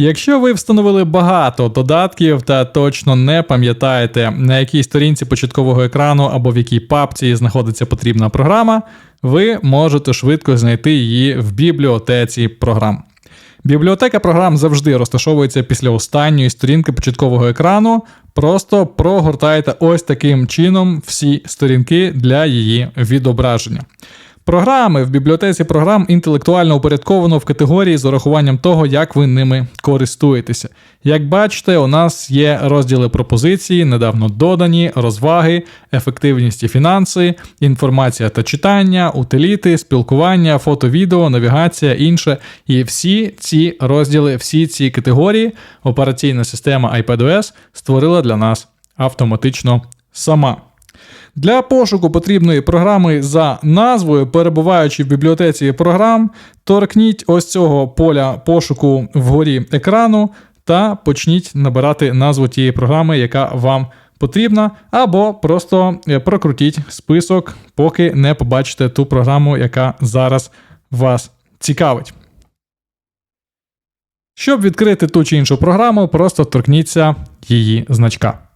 Якщо ви встановили багато додатків та точно не пам'ятаєте, на якій сторінці початкового екрану або в якій папці знаходиться потрібна програма, ви можете швидко знайти її в бібліотеці програм. Бібліотека програм завжди розташовується після останньої сторінки початкового екрану. Просто прогортайте ось таким чином всі сторінки для її відображення. Програми в бібліотеці програм інтелектуально упорядковано в категорії з урахуванням того, як ви ними користуєтеся. Як бачите, у нас є розділи пропозиції, недавно додані, розваги, ефективність і фінанси, інформація та читання, утиліти, спілкування, фото, відео, навігація, інше. І всі ці розділи, всі ці категорії операційна система iPadOS створила для нас автоматично сама. Для пошуку потрібної програми за назвою, перебуваючи в бібліотеці програм, торкніть ось цього поля пошуку вгорі екрану та почніть набирати назву тієї програми, яка вам потрібна, або просто е, прокрутіть список, поки не побачите ту програму, яка зараз вас цікавить. Щоб відкрити ту чи іншу програму, просто торкніться її значка.